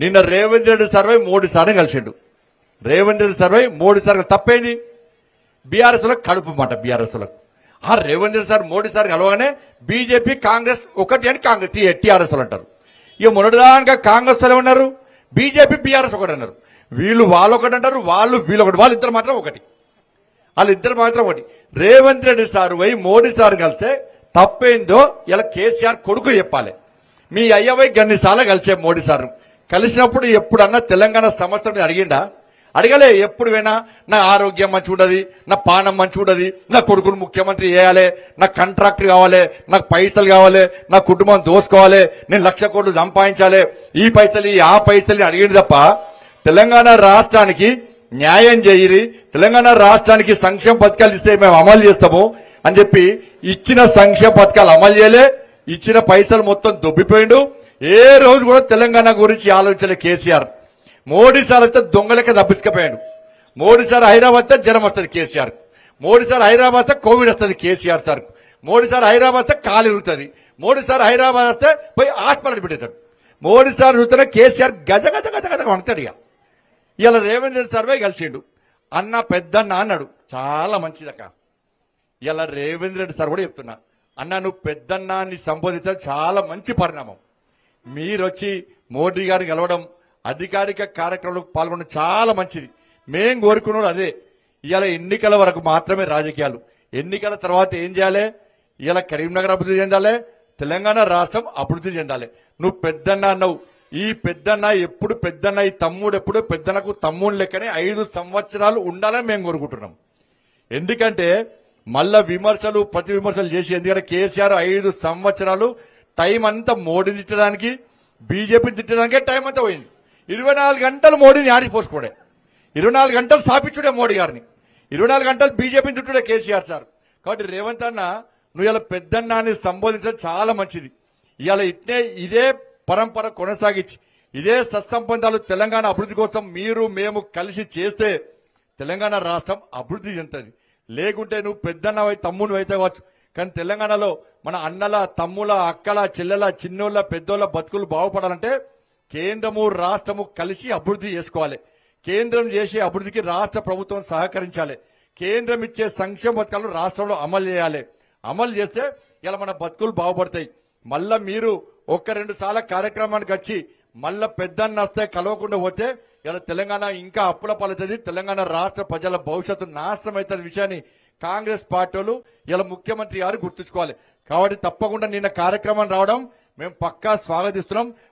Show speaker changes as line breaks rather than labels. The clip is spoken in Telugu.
నిన్న రేవంత్ రెడ్డి సర్వే మూడు సార్లు కలిసిండు. రేవంత్ రెడ్డి సర్వే మూడు సార్లు తప్పేది? బీఆర్ఎస్లో కడుపు మాట బీఆర్ఎస్లో ఆ రేవంత్ రెడ్డి సార్ మోడీ సార్ కలవగానే బీజేపీ కాంగ్రెస్ ఒకటి అని కాంగ్రెస్ టీఆర్ఎస్ వాళ్ళు అంటారు. ఇక మొన్నటిదాకా కాంగ్రెస్ వాళ్ళు ఉన్నారు బీజేపీ బీఆర్ఎస్ ఒకటి అన్నారు. వీళ్ళు వాళ్ళు ఒకటి అంటారు వాళ్ళు వీళ్ళు ఒకటి వాళ్ళు ఇద్దరు మాత్రం ఒకటి. వాళ్ళిద్దరు మాత్రం ఒకటి. రేవంత్ రెడ్డి సార్ పోయి మోడీ సార్ కలిసే తప్పేందో ఇలా కేసీఆర్ కొడుకు చెప్పాలి. మీ అయ్యవై గన్నిసార్లు కలిసే మోడీ సార్ను కలిసినప్పుడు ఎప్పుడన్నా తెలంగాణ సమస్యలు అడిగిండా? అడగలే ఎప్పుడు వేనా నా ఆరోగ్యం మంచి ఉండదు నా పానం మంచి ఉండదు నా కొడుకును ముఖ్యమంత్రి చేయాలి నా కాంట్రాక్ట్ కావాలి నాకు పైసలు కావాలి నా కుటుంబం దోసుకోవాలి నేను లక్ష కోట్లు సంపాదించాలి ఈ పైసలు ఆ పైసలు అడిగింది తప్ప తెలంగాణ రాష్ట్రానికి న్యాయం చేయరి తెలంగాణ రాష్ట్రానికి సంక్షేమ పథకాలు ఇస్తే మేము అమలు చేస్తాము అని చెప్పి ఇచ్చిన సంక్షేమ పథకాలు అమలు చేయలే ఇచ్చిన పైసలు మొత్తం దొబ్బిపోయిండు. ఏ రోజు కూడా తెలంగాణ గురించి ఆలోచన కేసీఆర్. మోడీ సార్ అయితే దొంగలకి దబ్బిసుకపోయాడు మోడీ సార్ హైదరాబాద్ వస్తే జ్వరం వస్తుంది కేసీఆర్. మోడీ సార్ హైదరాబాద్ వస్తే కోవిడ్ వస్తుంది KCR sir. Modi sir Hyderabad వస్తే కాలు ఇరుగుతుంది. మోడీ సార్ హైదరాబాద్ వస్తే పోయి హాస్పిటల్ పెట్టేస్తాడు మోడీ సార్ చూస్తే కేసీఆర్ గజ గజ గజ గజ వంటాడు ఇక. ఇలా రేవంత్ రెడ్డి సర్వే కలిసిండు. అన్న పెద్దన్న అన్నాడు. చాలా మంచిదక్క ఇలా రేవంత్ రెడ్డి సార్ కూడా చెప్తున్నా. అన్న నువ్వు పెద్దన్న అని సంబోధించడం చాలా మంచి పరిణామం. మీరొచ్చి మోడీ గారిని కలవడం అధికారిక కార్యక్రమంలో పాల్గొనడం చాలా మంచిది. మేం కోరుకున్నాడు అదే. ఇవాళ ఎన్నికల వరకు మాత్రమే రాజకీయాలు. ఎన్నికల తర్వాత ఏం చేయాలి? ఇలా కరీంనగర్ అభివృద్ధి చెందాలి తెలంగాణ రాష్ట్రం అభివృద్ధి చెందాలి. నువ్వు పెద్దన్న అన్నావు. ఈ పెద్దన్న ఎప్పుడు పెద్దన్న ఈ తమ్ముడు ఎప్పుడు పెద్దనకు తమ్ముడు లెక్కనే ఐదు సంవత్సరాలు ఉండాలని మేము కోరుకుంటున్నాం. ఎందుకంటే మళ్ళా విమర్శలు ప్రతి విమర్శలు చేసి ఎందుకంటే కేసీఆర్ ఐదు సంవత్సరాలు టైం అంతా మోడీని తిట్టడానికి బీజేపీని తిట్టడానికే టైం అంతా పోయింది. ఇరవై నాలుగు గంటలు మోడీని ఆడిపోసుకోడే ఇరవై నాలుగు గంటలు స్థాపించుడే మోడీ గారిని. ఇరవై నాలుగు గంటలు బీజేపీని తిట్టుడే కేసీఆర్ సార్. కాబట్టి రేవంత్ అన్న నువ్వు ఇలా పెద్దన్నాన్ని సంబోధించడం చాలా మంచిది. ఇవాళ ఇట్నే ఇదే పరంపర కొనసాగించి ఇదే సత్సంబంధాలు తెలంగాణ అభివృద్ధి కోసం మీరు మేము కలిసి చేస్తే తెలంగాణ రాష్ట్రం అభివృద్ధి చెందుతుంది. లేకుంటే నువ్వు పెద్దన్న తమ్ముడు అయితే కావచ్చు. కానీ తెలంగాణలో మన అన్నల తమ్ముల అక్కల చెల్లెల చిన్నోళ్ళ పెద్దోళ్ళ బతుకులు బాగుపడాలంటే కేంద్రము రాష్ట్రము కలిసి అభివృద్ధి చేసుకోవాలి. కేంద్రం చేసే అభివృద్ధికి రాష్ట్ర ప్రభుత్వం సహకరించాలి. కేంద్రం ఇచ్చే సంక్షేమ పథకాలను రాష్ట్రంలో అమలు చేయాలి. అమలు చేస్తే ఇలా మన బతుకులు బాగుపడతాయి. మళ్ళా మీరు ఒక్క రెండు సార్ల కార్యక్రమానికి వచ్చి మళ్ళా పెద్దన్న వస్తే కలవకుండా పోతే ఇలా తెలంగాణ ఇంకా అప్పుల పాలవుతుంది. తెలంగాణ రాష్ట్ర ప్రజల భవిష్యత్తు నాశనం అవుతుంది విషయాన్ని కాంగ్రెస్ పార్టీలు ఇలా ముఖ్యమంత్రి గారు గుర్తుంచుకోవాలి. కాబట్టి తప్పకుండా నిన్న కార్యక్రమం రావడం మేము పక్కా స్వాగతిస్తున్నాం.